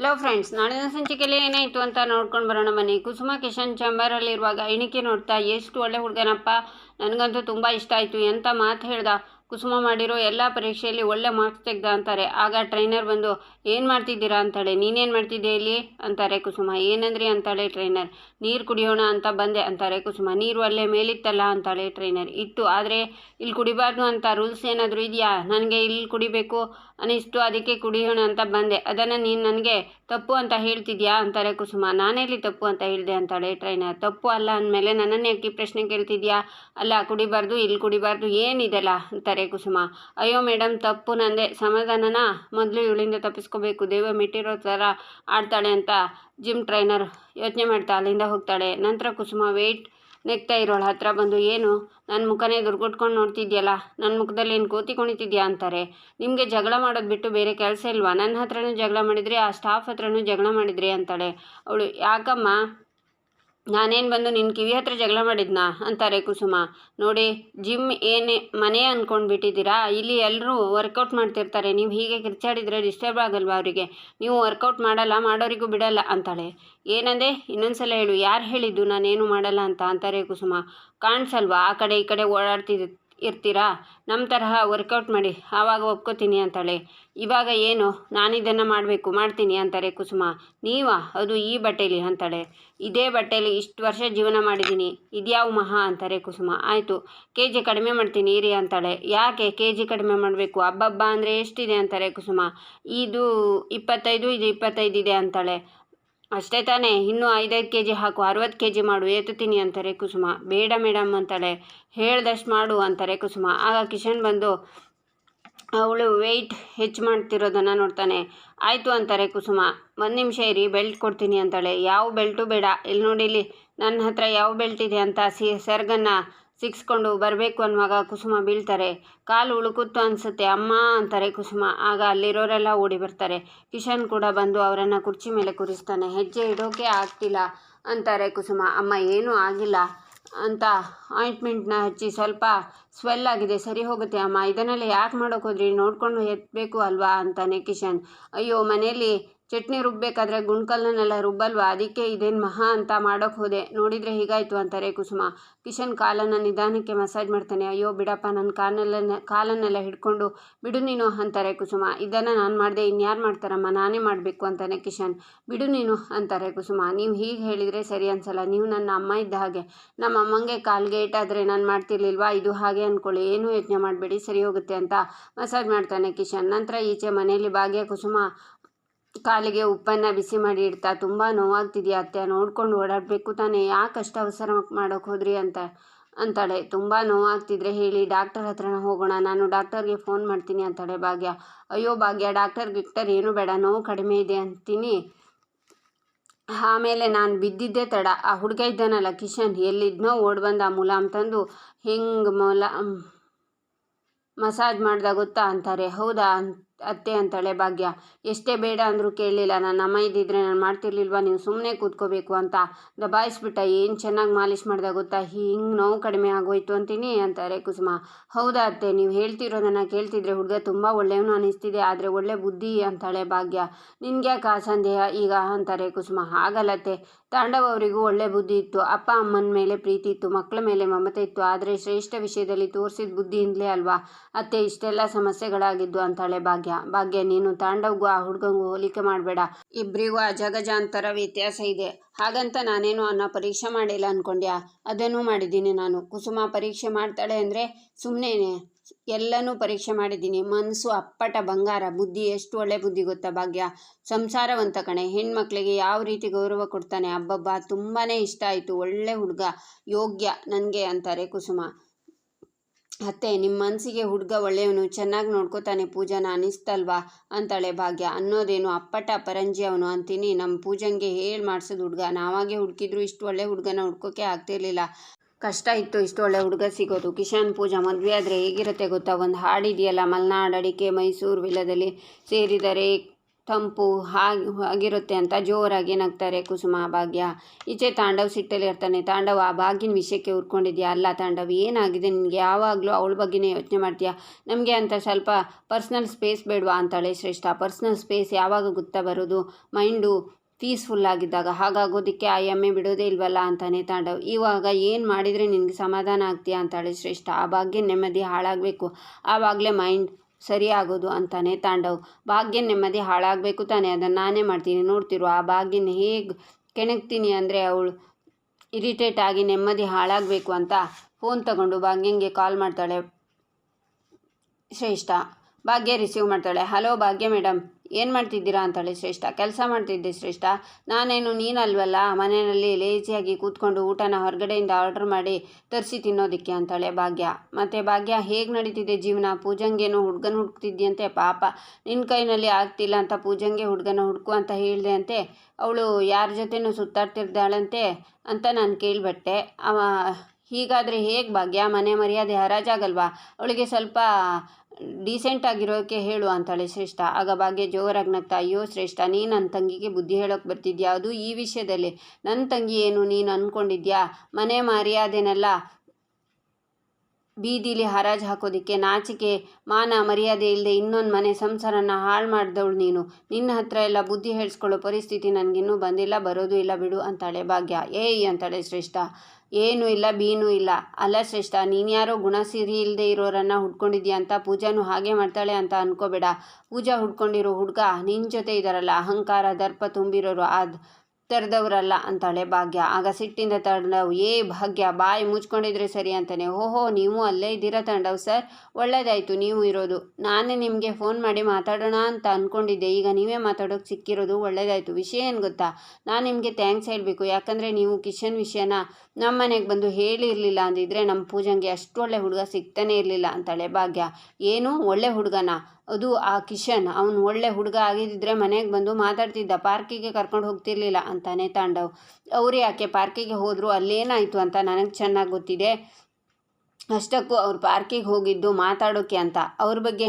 Hello friends ನಾಳಿನ ಸಂಚಿಕೆಯಲ್ಲಿ ಏನಾಯಿತು ಅಂತ ನೋಡ್ಕೊಂಡು ಬರೋಣ ಮನೆ ಕುಸುಮ ಕಿಶನ್ ಚಾಂಬರಲ್ಲಿರುವಾಗ ಎಣಿಕೆ ನೋಡ್ತಾ, ಎಷ್ಟು ಒಳ್ಳೆ ಹುಡುಗನಪ್ಪ. ನನಗಂತೂ ತುಂಬ ಇಷ್ಟ ಆಯಿತು. ಎಂಥ ಮಾತು ಹೇಳ್ದ? ಕುಸುಮ ಮಾಡಿರೋ ಎಲ್ಲ ಪರೀಕ್ಷೆಯಲ್ಲಿ ಒಳ್ಳೆ ಮಾರ್ಕ್ಸ್ ತೆಗ್ದ ಅಂತಾರೆ. ಆಗ ಟ್ರೈನರ್ ಬಂದು, ಏನು ಮಾಡ್ತಿದ್ದೀರಾ? ಅಂತಾಳೆ, ನೀನೇನು ಮಾಡ್ತಿದ್ದೆ ಇಲ್ಲಿ? ಅಂತಾರೆ ಕುಸುಮ. ಏನಂದ್ರಿ? ಅಂತಾಳೆ ಟ್ರೈನರ್ ನೀರು ಕುಡಿಯೋಣ ಅಂತ ಬಂದೆ, ಅಂತಾರೆ ಕುಸುಮ. ನೀರು ಅಲ್ಲೇ ಮೇಲಿತ್ತಲ್ಲ, ಅಂತಾಳೆ ಟ್ರೈನರ್ ಇತ್ತು, ಆದರೆ ಇಲ್ಲಿ ಕುಡಿಬಾರ್ದು ಅಂತ ರೂಲ್ಸ್ ಏನಾದರೂ ಇದೆಯಾ? ನನಗೆ ಇಲ್ಲಿ ಕುಡಿಬೇಕು ಅನಿಸ್ತು, ಅದಕ್ಕೆ ಕುಡಿಯೋಣ ಅಂತ ಬಂದೆ. ಅದನ್ನು ನೀನು ನನಗೆ ತಪ್ಪು ಅಂತ ಹೇಳ್ತಿದ್ಯಾ? ಅಂತಾರೆ ಕುಸುಮ. ನಾನೆಲ್ಲಿ ತಪ್ಪು ಅಂತ ಹೇಳಿದೆ, ಅಂತಾಳೆ ಟ್ರೈನರ್ ತಪ್ಪು ಅಲ್ಲ ಅಂದಮೇಲೆ ನನ್ನನ್ನೇ ಯಾಕೆ ಪ್ರಶ್ನೆ ಕೇಳ್ತಿದ್ಯಾ? ಅಲ್ಲ, ಕುಡಿಬಾರ್ದು, ಇಲ್ಲಿ ಕುಡಿಬಾರ್ದು, ಏನಿದೆಲ್ಲ? ಅಂತಾರೆ ಕುಸುಮ. ಅಯ್ಯೋ ಮೇಡಮ್ ತಪ್ಪು ನಂದೆ. ಸಮಾಧಾನನ? ಮೊದಲು ಇವಳಿಂದ ತಪ್ಪಿಸ್ಕೋಬೇಕು. ದೇವ ಮೆಟ್ಟಿರೋ ಥರ ಆಡ್ತಾಳೆ ಅಂತ ಜಿಮ್ ಟ್ರೈನರ್ ಯೋಚನೆ ಮಾಡ್ತಾ ಅಲ್ಲಿಂದ ಹೋಗ್ತಾಳೆ. ನಂತರ ಕುಸುಮ ವೆಯ್ಟ್ ನೆಗ್ತಾ ಇರೋಳ, ಹತ್ರ ಬಂದು ಏನು? ನನ್ನ ಮುಖನೇ ದುರ್ಗುಟ್ಕೊಂಡು ನೋಡ್ತಿದ್ಯಲ್ಲ ನನ್ನ ಮುಖದಲ್ಲಿ ಏನು ಕೋತಿ ಕುಣಿತಿದ್ಯಾ? ಅಂತಾರೆ. ನಿಮಗೆ ಜಗಳ ಮಾಡೋದು ಬಿಟ್ಟು ಬೇರೆ ಕೆಲಸ ಇಲ್ವಾ? ನನ್ನ ಹತ್ರನೂ ಜಗಳ ಮಾಡಿದ್ರಿ, ಆ ಸ್ಟಾಫ್ ಹತ್ರನೂ ಜಗಳ ಮಾಡಿದ್ರಿ, ಅಂತಾಳೆ. ಅವಳು, ಯಾಕಮ್ಮ? ನಾನೇನು ಬಂದು ನಿನ್ನ ಕಿವಿ ಹತ್ರ ಜಗಳ ಮಾಡಿದ್ನಾ? ಅಂತಾರೆ ಕುಸುಮ. ನೋಡಿ, ಜಿಮ್ ಏನೇ ಮನೆ ಅಂದ್ಕೊಂಡು ಬಿಟ್ಟಿದ್ದೀರಾ ಇಲ್ಲಿ ಎಲ್ಲರೂ ವರ್ಕೌಟ್ ಮಾಡ್ತಿರ್ತಾರೆ. ನೀವು ಹೀಗೆ ಕಿರ್ಚಾಡಿದರೆ ಡಿಸ್ಟರ್ಬ್ ಆಗಲ್ವಾ ಅವರಿಗೆ? ನೀವು ವರ್ಕೌಟ್ ಮಾಡಲ್ಲ, ಮಾಡೋರಿಗೂ ಬಿಡಲ್ಲ ಅಂತಾಳೆ. ಏನಂದೆ? ಇನ್ನೊಂದ್ಸಲ ಹೇಳು. ಯಾರು ಹೇಳಿದ್ದು ನಾನೇನು ಮಾಡಲ್ಲ ಅಂತ? ಅಂತಾರೆ ಕುಸುಮ. ಕಾಣಿಸಲ್ವಾ? ಆ ಕಡೆ ಈ ಕಡೆ ಓಡಾಡ್ತಿದ್ ಇರ್ತೀರಾ? ನಮ್ಮ ತರಹ ವರ್ಕೌಟ್ ಮಾಡಿ, ಆವಾಗ ಒಪ್ಕೋತೀನಿ ಅಂತಾಳೆ. ಇವಾಗ ಏನು? ನಾನಿದನ್ನು ಮಾಡಬೇಕು, ಮಾಡ್ತೀನಿ ಅಂತಾರೆ ಕುಸುಮ. ನೀವಾ? ಅದು ಈ ಬಟ್ಟೆಲಿ ಅಂತಾಳೆ. ಇದೇ ಬಟ್ಟೆಲಿ ಇಷ್ಟು ವರ್ಷ ಜೀವನ ಮಾಡಿದ್ದೀನಿ ಇದ್ಯಾವ ಮಹಾ ಅಂತಾರೆ ಕುಸುಮ. ಆಯಿತು ಕೆ ಜಿ ಕಡಿಮೆ ಮಾಡ್ತೀನಿ, ಇರಿ ಅಂತಾಳೆ. ಯಾಕೆ ಕೆ ಜಿ ಕಡಿಮೆ ಮಾಡಬೇಕು? ಹಬ್ಬಬ್ಬ ಅಂದರೆ ಎಷ್ಟಿದೆ ಅಂತಾರೆ ಕುಸುಮ? ಇದು ಇಪ್ಪತ್ತೈದು ಇದು ಇಪ್ಪತ್ತೈದು ಇದೆ ಅಂತಾಳೆ. ಅಷ್ಟೇ ತಾನೇ. ಇನ್ನೂ ಐದೈದು ಕೆ ಜಿ ಹಾಕು, ಅರವತ್ತು ಕೆ ಜಿ ಮಾಡು ಏತುತ್ತೀನಿ ಅಂತಾರೆ ಕುಸುಮ. ಬೇಡ ಮೇಡಮ್ ಅಂತಾಳೆ. ಹೇಳ್ದಷ್ಟು ಮಾಡು ಅಂತಾರೆ ಕುಸುಮ. ಆಗ ಕಿಶನ್ ಬಂದು, ಅವಳು ವೆಯ್ಟ್ ಹೆಚ್ಚು ಮಾಡ್ತಿರೋದನ್ನು ನೋಡ್ತಾನೆ. ಆಯಿತು ಅಂತಾರೆ ಕುಸುಮ. ಒಂದು ನಿಮಿಷ ಇರಿ ಬೆಲ್ಟ್ ಕೊಡ್ತೀನಿ ಅಂತಾಳೆ. ಯಾವ ಬೆಲ್ಟು ಬೇಡ. ಇಲ್ಲಿ ನೋಡಿ ಇಲ್ಲಿ ನನ್ನ ಹತ್ರ ಯಾವ ಬೆಲ್ಟ್ ಇದೆ ಅಂತ ಸಿ ಸೆರ್ಗನ್ನು ಸಿಕ್ಸ್ಕೊಂಡು ಬರಬೇಕು ಅನ್ನುವಾಗ ಕುಸುಮ ಬೀಳ್ತಾರೆ. ಕಾಲು ಉಳುಕುತ್ತು ಅನಿಸುತ್ತೆ, ಅಮ್ಮ ಅಂತಾರೆ ಕುಸುಮ. ಆಗ ಅಲ್ಲಿರೋರೆಲ್ಲ ಓಡಿ ಬರ್ತಾರೆ. ಕಿಶನ್ ಕೂಡ ಬಂದು ಅವರನ್ನು ಕುರ್ಚಿ ಮೇಲೆ ಕೂರಿಸ್ತಾನೆ. ಹೆಜ್ಜೆ ಇಡೋಕೆ ಆಗ್ತಿಲ್ಲ ಅಂತಾರೆ ಕುಸುಮ. ಅಮ್ಮ, ಏನೂ ಆಗಿಲ್ಲ ಅಂತ ಆಯಿಂಟ್ಮೆಂಟ್ನ ಹಚ್ಚಿ ಸ್ವಲ್ಪ ಸ್ವೆಲ್ ಆಗಿದೆ, ಸರಿ ಹೋಗುತ್ತೆ ಅಮ್ಮ. ಇದನ್ನೆಲ್ಲ ಯಾಕೆ ಮಾಡೋಕೋದ್ರಿ ನೋಡಿಕೊಂಡು ಎತ್ತಬೇಕು ಅಲ್ವಾ? ಅಂತಾನೆ ಕಿಶನ್. ಅಯ್ಯೋ, ಮನೆಯಲ್ಲಿ ಚಟ್ನಿ ರುಬ್ಬಬೇಕಾದ್ರೆ ಗುಂಡ್ಕಲ್ಲನ್ನೆಲ್ಲ ರುಬ್ಬಲ್ವಾ? ಅದಕ್ಕೆ ಇದೇನು ಮಹಾ ಅಂತ ಮಾಡೋಕೆ ಹೋದೆ. ನೋಡಿದರೆ ಹೀಗಾಯಿತು ಅಂತಾರೆ ಕುಸುಮ. ಕಿಶನ್ ಕಾಲನ್ನು ನಿಧಾನಕ್ಕೆ ಮಸಾಜ್ ಮಾಡ್ತಾನೆ. ಅಯ್ಯೋ ಬಿಡಪ್ಪ ನನ್ನ ಕಾಲನ್ನೆಲ್ಲ ಕಾಲನ್ನೆಲ್ಲ ಹಿಡ್ಕೊಂಡು ಬಿಡು ನೀನು ಅಂತಾರೆ ಕುಸುಮ. ಇದನ್ನು ನಾನು ಮಾಡಿದೆ, ಇನ್ಯಾರು ಮಾಡ್ತಾರಮ್ಮ? ನಾನೇ ಮಾಡಬೇಕು ಅಂತಾನೆ ಕಿಶನ್. ಬಿಡು ನೀನು ಅಂತಾರೆ ಕುಸುಮ. ನೀವು ಹೀಗೆ ಹೇಳಿದರೆ ಸರಿ ಅನ್ಸಲ್ಲ. ನೀವು ನನ್ನ ಅಮ್ಮ ಇದ್ದ ಹಾಗೆ. ನಮ್ಮ ಅಮ್ಮಂಗೆ ಕಾಲ್ಗೆ ಏಟಾದರೆ ನಾನು ಮಾಡ್ತಿರ್ಲಿಲ್ವಾ? ಇದು ಹಾಗೆ ಅಂದ್ಕೊಳ್ಳಿ ಏನೂ ಯೋಚನೆ ಮಾಡಬೇಡಿ. ಸರಿ ಹೋಗುತ್ತೆ ಅಂತ ಮಸಾಜ್ ಮಾಡ್ತಾನೆ ಕಿಶನ್. ನಂತರ ಈಚೆ ಮನೆಯಲ್ಲಿ ಭಾಗ್ಯ ಕುಸುಮ. ಕಾಲಿಗೆ ಉಪ್ಪನ್ನು ಬಿಸಿ ಮಾಡಿ ಇಡ್ತಾ, ತುಂಬ ನೋವಾಗ್ತಿದೆಯಾ ಅತ್ತೆ, ನೋಡ್ಕೊಂಡು ಓಡಾಡಬೇಕು ತಾನೇ, ಯಾಕೆ ಅಷ್ಟು ಅವಸರ ಮಾಡೋಕೆ ಹೋದ್ರಿ ಅಂತ? ಅಂತಾಳೆ. ತುಂಬ ನೋವಾಗ್ತಿದ್ರೆ ಹೇಳಿ, ಡಾಕ್ಟರ್ ಹತ್ರನ ಹೋಗೋಣ, ನಾನು ಡಾಕ್ಟರ್ಗೆ ಫೋನ್ ಮಾಡ್ತೀನಿ ಅಂತಾಳೆ ಭಾಗ್ಯ. ಅಯ್ಯೋ ಭಾಗ್ಯ, ಡಾಕ್ಟರ್ ಗಿಕ್ಟರ್ ಏನು ಬೇಡ, ನೋವು ಕಡಿಮೆ ಇದೆ ಅಂತೀನಿ. ಆಮೇಲೆ ನಾನು ಬಿದ್ದಿದ್ದೇ ತಡ. ಆ ಹುಡುಗ ಇದ್ದಾನಲ್ಲ ಕಿಶನ್, ಎಲ್ಲಿದ್ನೋ ಓಡ್ ಬಂದ ಮುಲಾಮ್ ತಂದು ಹಿಂಗೆ ಮುಲಾ, ಮಸಾಜ್ ಮಾಡ್ದ ಗೊತ್ತಾ? ಅಂತಾರೆ. ಹೌದಾ? ಅತ್ತೆ ಅಂತಾಳೆ, ಭಾಗ್ಯ. ಎಷ್ಟೇ ಬೇಡ ಅಂದರೂ ಕೇಳಲಿಲ್ಲ. ನನ್ನ ಅಮ್ಮ ಇದ್ದಿದ್ರೆ ನಾನು ಮಾಡ್ತಿರ್ಲಿಲ್ವಾ? ನೀವು ಸುಮ್ಮನೆ ಕೂತ್ಕೋಬೇಕು ಅಂತ. ದಬಾಯಿಸ್ಬಿಟ್ಟ. ಏನು ಚೆನ್ನಾಗಿ ಮಾಲಿಷ್ ಮಾಡಿದೆ ಗೊತ್ತಾ? ಹಿಂಗೆ ನೋವು ಕಡಿಮೆ ಆಗೋಯ್ತು ಅಂತೀನಿ ಅಂತಾರೆ ಕುಸುಮ. ಹೌದಾ ಅತ್ತೆ, ನೀವು ಹೇಳ್ತಿರೋದನ್ನು ಕೇಳ್ತಿದ್ರೆ ಹುಡುಗ ತುಂಬ ಒಳ್ಳೆಯವನು ಅನಿಸ್ತಿದೆ. ಆದರೆ ಒಳ್ಳೆ ಬುದ್ಧಿ ಅಂತಾಳೆ ಭಾಗ್ಯ. ನಿನ್ಗೆ ಯಾಕೆ ಆ ಸಂದೇಹ ಈಗ? ಅಂತಾರೆ ಕುಸುಮ. ಹಾಗಲ್ಲತ್ತೆ ತಾಂಡವ ಅವರಿಗೂ ಒಳ್ಳೆ ಬುದ್ಧಿ ಇತ್ತು. ಅಪ್ಪ ಅಮ್ಮನ ಮೇಲೆ ಪ್ರೀತಿ ಇತ್ತು. ಮಕ್ಕಳ ಮೇಲೆ ಮಮತೆ ಇತ್ತು. ಆದರೆ ಶ್ರೇಷ್ಠ ವಿಷಯದಲ್ಲಿ ತೋರಿಸಿದ ಬುದ್ಧಿಯಿಂದಲೇ ಅಲ್ವಾ? ಅತ್ತೆ, ಇಷ್ಟೆಲ್ಲ ಸಮಸ್ಯೆಗಳಾಗಿದ್ದು ಅಂತಾಳೆ ಭಾಗ್ಯ. ಭಾಗ್ಯ, ನೀನು ತಾಂಡವ್ಗೂ ಆ ಹುಡುಗಂಗೂ ಹೋಲಿಕೆ ಮಾಡಬೇಡ. ಇಬ್ಬರಿಗೂ ಜಗಜಾಂತರ ವ್ಯತ್ಯಾಸ ಇದೆ. ಹಾಗಂತ ನಾನೇನು ಅನ್ನ ಪರೀಕ್ಷೆ ಮಾಡಿಲ್ಲ ಅನ್ಕೊಂಡ್ಯಾ? ಅದನ್ನು ಮಾಡಿದ್ದೀನಿ ನಾನು. ಕುಸುಮ ಪರೀಕ್ಷೆ ಮಾಡ್ತಾಳೆ ಅಂದರೆ ಸುಮ್ಮನೆ ಎಲ್ಲನೂ ಪರೀಕ್ಷೆ ಮಾಡಿದ್ದೀನಿ. ಮನಸ್ಸು ಅಪ್ಪಟ ಬಂಗಾರ. ಬುದ್ಧಿ ಎಷ್ಟು ಒಳ್ಳೆ ಬುದ್ಧಿ ಗೊತ್ತಾ ಭಾಗ್ಯ? ಸಂಸಾರವಂತ ಕಣೆ. ಹೆಣ್ಮಕ್ಳಿಗೆ ಯಾವ ರೀತಿ ಗೌರವ ಕೊಡ್ತಾನೆ? ಅಬ್ಬಬ್ಬ ತುಂಬಾ ಇಷ್ಟ ಆಯಿತು. ಒಳ್ಳೆ ಹುಡುಗ. ಯೋಗ್ಯ, ನನಗೆ ಅಂತಾರೆ ಕುಸುಮ. ಅತ್ತೆ ನಿಮ್ಮ ಮನಸ್ಸಿಗೆ ಹುಡುಗ ಒಳ್ಳೆಯವನು, ಚೆನ್ನಾಗಿ ನೋಡ್ಕೋತಾನೆ ಪೂಜಾನ ಅನಿಸ್ತಲ್ವಾ ಅಂತಾಳೆ ಭಾಗ್ಯ. ಅನ್ನೋದೇನು ಅಪ್ಪಟ ಪರಂಜಿ ಅವನು ಅಂತೀನಿ. ನಮ್ಮ ಪೂಜಂಗೆ ಹೇಳಿ ಮಾಡಿಸೋದು ಹುಡುಗ. ನಾವಾಗೆ ಹುಡುಕಿದ್ರು ಇಷ್ಟು ಒಳ್ಳೆ ಹುಡುಗನ ಹುಡ್ಕೋಕೆ ಆಗ್ತಿರ್ಲಿಲ್ಲ ಕಷ್ಟ ಇತ್ತು ಇಷ್ಟು ಒಳ್ಳೆ ಹುಡುಗ ಸಿಗೋದು. ಕಿಶನ್, ಪೂಜಾ, ಮದುವೆ ಆದರೆ ಹೇಗಿರುತ್ತೆ ಗೊತ್ತಾ? ಒಂದು ಹಾಡಿದೆಯಲ್ಲ ಮಲೆನಾಡು, ಅಡಿಕೆ, ಮೈಸೂರು ವಿಲ್ಲದಲ್ಲಿ ಸೇರಿದರೆ ತಂಪು ಹಾಗೆ ಆಗಿರುತ್ತೆ ಅಂತ ಜೋರಾಗಿ ನಗ್ತಾರೆ ಕುಸುಮ, ಭಾಗ್ಯ. ಈಚೆ ತಾಂಡವ್ ಸಿಟ್ಟಲ್ಲಿ ಇರ್ತಾನೆ. ತಾಂಡವ್ ಆ ಭಾಗ್ಯನ ವಿಷಯಕ್ಕೆ ಉರ್ಕೊಂಡಿದ್ಯಾ? ಅಲ್ಲ ತಾಂಡವ್, ಏನಾಗಿದೆ? ನಿನಗೆ ಯಾವಾಗಲೂ ಅವಳ ಬಗ್ಗೆನೇ ಯೋಚನೆ ಮಾಡ್ತೀಯಾ? ನಮಗೆ ಅಂತ ಸ್ವಲ್ಪ ಪರ್ಸ್ನಲ್ ಸ್ಪೇಸ್ ಬೇಡವಾ ಅಂತಾಳೆ ಶ್ರೇಷ್ಠ. ಪರ್ಸ್ನಲ್ ಸ್ಪೇಸ್ ಯಾವಾಗ ಗೊತ್ತಾ ಬರೋದು? ಮೈಂಡು ಪೀಸ್ಫುಲ್ ಆಗಿದ್ದಾಗ. ಹಾಗಾಗೋದಕ್ಕೆ ಆ ಎಮ್ಮೆ ಬಿಡೋದೇ ಇಲ್ವಲ್ಲ ಅಂತಾನೆ ತಾಂಡವ್. ಇವಾಗ ಏನು ಮಾಡಿದರೆ ನಿನಗೆ ಸಮಾಧಾನ ಆಗ್ತೀಯಾ ಅಂತಾಳೆ ಶ್ರೇಷ್ಠ. ಆ ಭಾಗ್ಯ ನೆಮ್ಮದಿ ಹಾಳಾಗಬೇಕು. ಆವಾಗಲೇ ಮೈಂಡ್ ಸರಿ ಆಗೋದು ಅಂತಾನೆ ತಾಂಡವ್. ಭಾಗ್ಯ ನೆಮ್ಮದಿ ಹಾಳಾಗಬೇಕು ತಾನೇ, ಅದನ್ನು ನಾನೇ ಮಾಡ್ತೀನಿ. ನೋಡ್ತಿರು, ಆ ಭಾಗ್ಯನ ಹೇಗೆ ಕೆಣಕ್ತೀನಿ ಅಂದರೆ ಅವಳು ಇರಿಟೇಟ್ ಆಗಿ ನೆಮ್ಮದಿ ಹಾಳಾಗಬೇಕು ಅಂತ ಫೋನ್ ತಗೊಂಡು ಭಾಗ್ಯಂಗೆ ಕಾಲ್ ಮಾಡ್ತಾಳೆ ಶ್ರೇಷ್ಠ. ಭಾಗ್ಯ ರಿಸೀವ್ ಮಾಡ್ತಾಳೆ. ಹಲೋ ಭಾಗ್ಯ ಮೇಡಮ್ ಏನು ಮಾಡ್ತಿದ್ದೀರಾ? ಅಂತಾಳೆ ಶ್ರೇಷ್ಠ. ಕೆಲಸ ಮಾಡ್ತಿದ್ದೆ ಶ್ರೇಷ್ಠ. ನಾನೇನು ನೀನಲ್ವಲ್ಲ, ಮನೆಯಲ್ಲಿ ಲೇಜಿಯಾಗಿ ಕೂತ್ಕೊಂಡು ಊಟನ ಹೊರಗಡೆಯಿಂದ ಆರ್ಡರ್ ಮಾಡಿ ತರಿಸಿ ತಿನ್ನೋದಕ್ಕೆ, ಅಂತಾಳೆ ಭಾಗ್ಯ. ಮತ್ತು ಭಾಗ್ಯ, ಹೇಗೆ ನಡೀತಿದೆ ಜೀವನ? ಪೂಜಂಗೇನು ಹುಡುಗನ ಹುಡುಕ್ತಿದ್ಯಂತೆ? ಪಾಪ ನಿನ್ನ ಕೈನಲ್ಲಿ ಆಗ್ತಿಲ್ಲ ಅಂತ ಪೂಜಂಗೆ ಹುಡುಗನ ಹುಡುಕು ಅಂತ ಹೇಳಿದೆ ಅಂತೆ ಅವಳು ಯಾರ ಜೊತೆನೂ ಸುತ್ತಾಡ್ತಿರ್ದಾಳಂತೆ? ಅಂತ ನಾನು ಕೇಳಿಬಿಟ್ಟೆ. ಅವ, ಹೀಗಾದರೆ ಹೇಗೆ ಭಾಗ್ಯ? ಮನೆ ಮರ್ಯಾದೆ ಹರಾಜಾಗಲ್ವಾ? ಅವಳಿಗೆ ಸ್ವಲ್ಪ ಡೀಸೆಂಟ್ ಆಗಿರೋಕ್ಕೆ ಹೇಳು ಅಂತಾಳೆ ಶ್ರೇಷ್ಠ. ಆಗ ಭಾಗ್ಯ ಜೋರಾಗಿ ಅಯ್ಯೋ ಶ್ರೇಷ್ಠ, ನೀನು ನನ್ನ ತಂಗಿಗೆ ಬುದ್ಧಿ ಹೇಳೋಕೆ ಬರ್ತಿದ್ಯಾ? ಅದು ಈ ವಿಷಯದಲ್ಲಿ. ನನ್ನ ತಂಗಿ ಏನು ನೀನು ಅಂದ್ಕೊಂಡಿದ್ಯಾ ಮನೆ ಮರ್ಯಾದೆನೆಲ್ಲ. ಬೀದಿಲಿ ಹರಾಜು ಹಾಕೋದಕ್ಕೆ ನಾಚಿಕೆ, ಮಾನ ಮರ್ಯಾದೆ ಇಲ್ಲದೆ ಇನ್ನೊಂದು ಮನೆ ಸಂಸಾರನ ಹಾಳು ಮಾಡಿದವಳು ನೀನು. ನಿನ್ನ ಹತ್ರ ಎಲ್ಲ ಬುದ್ಧಿ ಹೇಳಿಸ್ಕೊಳ್ಳೋ ಪರಿಸ್ಥಿತಿ ನನಗಿನ್ನೂ ಬಂದಿಲ್ಲ, ಬರೋದು ಇಲ್ಲ ಬಿಡು ಅಂತಾಳೆ ಭಾಗ್ಯ. ಏಯ್ ಅಂತಾಳೆ ಶ್ರೇಷ್ಠ. ಏನೂ ಇಲ್ಲ, ಬೀನೂ ಇಲ್ಲ. ಅಲ್ಲ ಶ್ರೇಷ್ಠ, ನೀನ್ಯಾರೋ ಗುಣ ಸಿರಿ ಇಲ್ಲದೆ ಇರೋರನ್ನು ಹುಡ್ಕೊಂಡಿದ್ಯಾ ಅಂತ ಪೂಜಾನು ಹಾಗೆ ಮಾಡ್ತಾಳೆ ಅಂತ ಅನ್ಕೋಬೇಡ. ಪೂಜಾ ಹುಡ್ಕೊಂಡಿರೋ ಹುಡುಗ ನಿನ್ನ ಜೊತೆ ಇದ್ದಾರಲ್ಲ ಅಹಂಕಾರ, ದರ್ಪ ತುಂಬಿರೋರು ಅದು ತೆರೆದವರಲ್ಲ ಅಂತಾಳೆ ಭಾಗ್ಯ. ಆಗ ಸಿಟ್ಟಿಂದ ತಂಡವು ಏ ಭಾಗ್ಯ, ಬಾಯಿ ಮುಚ್ಕೊಂಡಿದ್ರೆ ಸರಿ ಅಂತಾನೆ. ಓಹೋ, ನೀವು ಅಲ್ಲೇ ಇದ್ದೀರಾ ತಂಡವು ಸರ್? ಒಳ್ಳೇದಾಯಿತು, ನೀವು ಇರೋದು. ನಾನೇ ನಿಮಗೆ ಫೋನ್ ಮಾಡಿ ಮಾತಾಡೋಣ ಅಂತ ಅಂದ್ಕೊಂಡಿದ್ದೆ ಈಗ ನೀವೇ ಮಾತಾಡೋಕೆ ಸಿಕ್ಕಿರೋದು ಒಳ್ಳೇದಾಯಿತು. ವಿಷಯ ಏನು ಗೊತ್ತಾ? ನಾನು ನಿಮಗೆ ಥ್ಯಾಂಕ್ಸ್ ಹೇಳಬೇಕು. ಯಾಕಂದರೆ ನೀವು ಕಿಶನ್ ವಿಷಯನ ನಮ್ಮ ಮನೆಗೆ ಬಂದು ಹೇಳಿರಲಿಲ್ಲ ಅಂದಿದ್ರೆ ನಮ್ಮ ಪೂಜಂಗೆ ಅಷ್ಟು ಒಳ್ಳೆ ಹುಡುಗ ಸಿಗ್ತಾನೆ ಇರಲಿಲ್ಲ ಅಂತಾಳೆ ಭಾಗ್ಯ. ಏನು? ಒಳ್ಳೆ ಹುಡುಗನ? ಅದು ಆ ಕಿಶನ್, ಅವನು ಒಳ್ಳೆ ಹುಡುಗ ಆಗಿದ್ದಿದ್ರೆ ಮನೆಗೆ ಬಂದು ಮಾತಾಡ್ತಿದ್ದ, ಪಾರ್ಕಿಗೆ ಕರ್ಕೊಂಡು ಹೋಗ್ತಿರ್ಲಿಲ್ಲ ಅಂತಾನೆ ತಾಂಡವ್. ಅವ್ರು ಯಾಕೆ ಪಾರ್ಕಿಗೆ ಹೋದರು, ಅಲ್ಲೇನಾಯಿತು ಅಂತ ನನಗೆ ಚೆನ್ನಾಗಿ ಗೊತ್ತಿದೆ. ಅಷ್ಟಕ್ಕೂ ಅವ್ರು ಪಾರ್ಕಿಗೆ ಹೋಗಿದ್ದು ಮಾತಾಡೋಕ್ಕೆ ಅಂತ. ಅವ್ರ ಬಗ್ಗೆ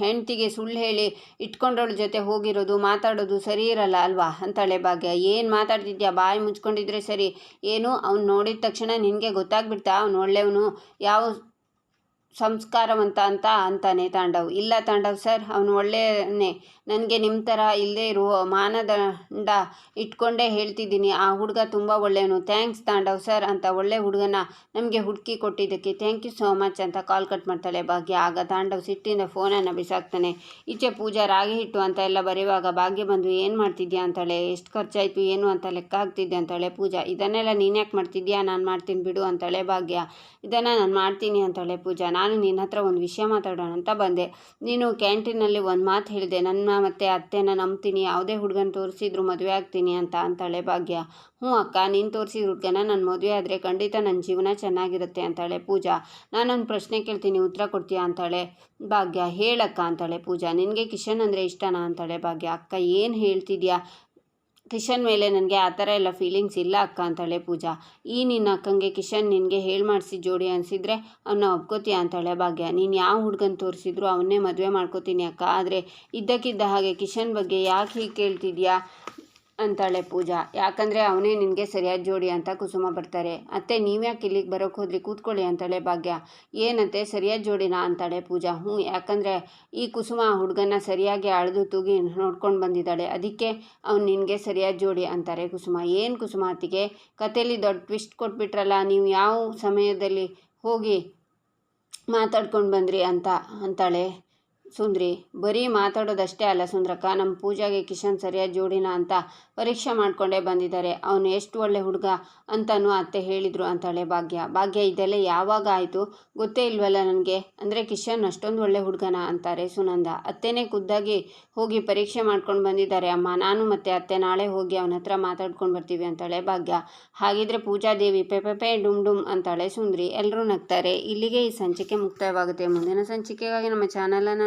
ಹೆಂಡ್ತಿಗೆ ಸುಳ್ಳು ಹೇಳಿ ಇಟ್ಕೊಂಡವಳ ಜೊತೆ ಹೋಗಿರೋದು, ಮಾತಾಡೋದು ಸರಿ ಇರಲ್ಲ ಅಲ್ವಾ? ಅಂತಾಳೆ ಭಾಗ್ಯ. ಏನು ಮಾತಾಡ್ತಿದ್ಯಾ? ಬಾಯಿ ಮುಚ್ಕೊಂಡಿದ್ರೆ ಸರಿ. ಏನು? ಅವ್ನು ನೋಡಿದ ತಕ್ಷಣ ನಿನಗೆ ಗೊತ್ತಾಗ್ಬಿಡ್ತಾ? ಅವ್ನು ಒಳ್ಳೆಯವನು ಯಾವ ಸಂಸ್ಕಾರವಂತ ಅಂತ ಅಂತಾನೆ ತಾಂಡವ್. ಇಲ್ಲ ತಾಂಡವ್ ಸರ್, ಅವನು ಒಳ್ಳೆಯನೇ ನನಗೆ ನಿಮ್ಮ ಥರ ಇಲ್ಲದೇ ಇರುವ ಮಾನದಂಡ ಇಟ್ಕೊಂಡೇ ಹೇಳ್ತಿದ್ದೀನಿ. ಆ ಹುಡುಗ ತುಂಬ ಒಳ್ಳೆಯವನು. ಥ್ಯಾಂಕ್ಸ್ ತಾಂಡವ್ ಸರ್ ಅಂತ ಒಳ್ಳೆ ಹುಡುಗನ ನಮಗೆ ಹುಡುಕಿ ಕೊಟ್ಟಿದ್ದಕ್ಕೆ ಥ್ಯಾಂಕ್ ಯು ಸೋ ಮಚ್ ಅಂತ ಕಾಲ್ ಕಟ್ ಮಾಡ್ತಾಳೆ ಭಾಗ್ಯ. ಆಗ ತಾಂಡವ್ ಸಿಟ್ಟಿಂದ ಫೋನನ್ನು ಬಿಸಾಕ್ತಾನೆ. ಈಚೆ ಪೂಜಾ ರಾಗಿ ಹಿಟ್ಟು ಅಂತ ಎಲ್ಲ ಬರೆಯುವಾಗ ಭಾಗ್ಯ ಬಂದು, ಏನು ಮಾಡ್ತಿದ್ಯಾ? ಅಂತಾಳೆ. ಎಷ್ಟು ಖರ್ಚಾಯಿತು? ಏನು? ಅಂತ ಲೆಕ್ಕ ಹಾಕ್ತಿದ್ದೆ ಅಂತಾಳೆ ಪೂಜಾ. ಇದನ್ನೆಲ್ಲ ನೀನು ಯಾಕೆ ಮಾಡ್ತಿದ್ಯಾ? ನಾನು ಮಾಡ್ತೀನಿ ಬಿಡು ಅಂತಾಳೆ ಭಾಗ್ಯ. ಇದನ್ನು ನಾನು ಮಾಡ್ತೀನಿ ಅಂತಾಳೆ ಪೂಜಾ. ನಾನು ನಿನ್ನ ಹತ್ರ ಒಂದು ವಿಷಯ ಮಾತಾಡೋಣ ಅಂತ ಬಂದೆ. ನೀನು ಕ್ಯಾಂಟೀನಲ್ಲಿ ಒಂದು ಮಾತು ಹೇಳಿದೆ. ನನ್ನ ಮತ್ತು ಅತ್ತೆನ ನಂಬ್ತೀನಿ. ಯಾವುದೇ ಹುಡುಗನ ತೋರಿಸಿದ್ರು ಮದುವೆ ಆಗ್ತೀನಿ ಅಂತ ಅಂತಾಳೆ ಭಾಗ್ಯ. ಹ್ಞೂ ಅಕ್ಕ, ನೀನು ತೋರಿಸಿದ ಹುಡುಗನ ನನ್ನ ಮದುವೆ ಆದರೆ ಖಂಡಿತ ನನ್ನ ಜೀವನ ಚೆನ್ನಾಗಿರುತ್ತೆ ಅಂತಾಳೆ ಪೂಜಾ. ನಾನೊಂದು ಪ್ರಶ್ನೆ ಕೇಳ್ತೀನಿ, ಉತ್ತರ ಕೊಡ್ತೀಯಾ ಅಂತಾಳೆ ಭಾಗ್ಯ. ಹೇಳಕ್ಕ ಅಂತಾಳೆ ಪೂಜಾ. ನಿನಗೆ ಕಿಶನ್ ಅಂದರೆ ಇಷ್ಟನಾ ಅಂತಾಳೆ ಭಾಗ್ಯ. ಅಕ್ಕ, ಏನು ಹೇಳ್ತಿದ್ಯಾ? ಕಿಶನ್ ಮೇಲೆ ನನಗೆ ಆ ಥರ ಎಲ್ಲ ಫೀಲಿಂಗ್ಸ್ ಇಲ್ಲ ಅಕ್ಕ ಅಂತಾಳೆ ಪೂಜಾ. ಈ ನಿನ್ನ ಅಕ್ಕಂಗೆ ಕಿಶನ್ ನಿನಗೆ ಹೇಳಿ ಮಾಡಿಸಿ ಜೋಡಿ ಅನಿಸಿದ್ರೆ ಅವನ್ನ ಒಪ್ಕೋತೀಯ ಅಂತಾಳೆ ಭಾಗ್ಯ. ನೀನು ಯಾವ ಹುಡುಗನ ತೋರಿಸಿದ್ರು ಅವನ್ನೇ ಮದುವೆ ಮಾಡ್ಕೋತೀನಿ ಅಕ್ಕ. ಆದರೆ ಇದ್ದಕ್ಕಿದ್ದ ಹಾಗೆ ಕಿಶನ್ ಬಗ್ಗೆ ಯಾಕೆ ಹೀಗೆ ಕೇಳ್ತಿದ್ಯಾ? ಅಂತಾಳೆ ಪೂಜಾ. ಯಾಕಂದರೆ ಅವನೇ ನಿನಗೆ ಸರಿಯಾದ ಜೋಡಿ ಅಂತ ಕುಸುಮ ಬರ್ತಾರೆ. ಅತ್ತೆ, ನೀವ್ಯಾಕೆ ಇಲ್ಲಿಗೆ ಬರೋಕ್ಕೆ ಹೋದ್ರಿ? ಕೂತ್ಕೊಳ್ಳಿ ಅಂತಾಳೆ ಭಾಗ್ಯ. ಏನಂತೆ ಸರಿಯಾದ ಜೋಡಿನಾ ಅಂತಾಳೆ ಪೂಜಾ. ಹ್ಞೂ, ಯಾಕಂದರೆ ಈ ಕುಸುಮ ಹುಡುಗನ ಸರಿಯಾಗಿ ಅಳೆದು ತೂಗಿ ನೋಡ್ಕೊಂಡು ಬಂದಿದ್ದಾಳೆ. ಅದಕ್ಕೆ ಅವ್ನು ನಿನಗೆ ಸರಿಯಾದ ಜೋಡಿ ಅಂತಾರೆ ಕುಸುಮ. ಏನು ಕುಸುಮ ಅತ್ತಿಗೆ? ಕಥೆಯಲ್ಲಿ ದೊಡ್ಡ ಟ್ವಿಸ್ಟ್ ಕೊಟ್ಬಿಟ್ರಲ್ಲ, ನೀವು ಯಾವ ಸಮಯದಲ್ಲಿ ಹೋಗಿ ಮಾತಾಡ್ಕೊಂಡು ಬಂದ್ರಿ ಅಂತ ಅಂತಾಳೆ. ಸುಂದ್ರಿ, ಬರೀ ಮಾತಾಡೋದಷ್ಟೇ ಅಲ್ಲ ಸುಂದ್ರಕ್ಕ ನಮ್ಮ ಪೂಜಾಗೆ ಕಿಶನ್ ಸರಿಯಾದ ಜೋಡಿನ ಅಂತ ಪರೀಕ್ಷೆ ಮಾಡಿಕೊಂಡೇ ಬಂದಿದ್ದಾರೆ ಅವನು ಎಷ್ಟು ಒಳ್ಳೆ ಹುಡುಗ ಅಂತನೂ ಅತ್ತೆ ಹೇಳಿದರು ಅಂತಾಳೆ ಭಾಗ್ಯ. ಭಾಗ್ಯ, ಇದೆಲ್ಲ ಯಾವಾಗ ಆಯಿತು ಗೊತ್ತೇ ಇಲ್ವಲ್ಲ ನನಗೆ? ಅಂದರೆ ಕಿಶನ್ ಅಷ್ಟೊಂದು ಒಳ್ಳೆ ಹುಡುಗನ ಅಂತಾರೆ ಸುನಂದ. ಅತ್ತೆನೇ ಖುದ್ದಾಗಿ ಹೋಗಿ ಪರೀಕ್ಷೆ ಮಾಡ್ಕೊಂಡು ಬಂದಿದ್ದಾರೆ ಅಮ್ಮ. ನಾನು ಮತ್ತೆ ಅತ್ತೆ ನಾಳೆ ಹೋಗಿ ಅವನ ಹತ್ರ ಮಾತಾಡ್ಕೊಂಡು ಬರ್ತೀವಿ ಅಂತಾಳೆ ಭಾಗ್ಯ. ಹಾಗಿದ್ರೆ ಪೂಜಾದೇವಿ ಪೆ ಡುಮ್ ಡುಮ್ ಅಂತಾಳೆ ಸುಂದ್ರಿ. ಎಲ್ಲರೂ ನಗ್ತಾರೆ. ಇಲ್ಲಿಗೆ ಈ ಸಂಚಿಕೆ ಮುಕ್ತಾಯವಾಗುತ್ತೆ. ಮುಂದಿನ ಸಂಚಿಕೆಗಾಗಿ ನಮ್ಮ ಚಾನಲನ್ನು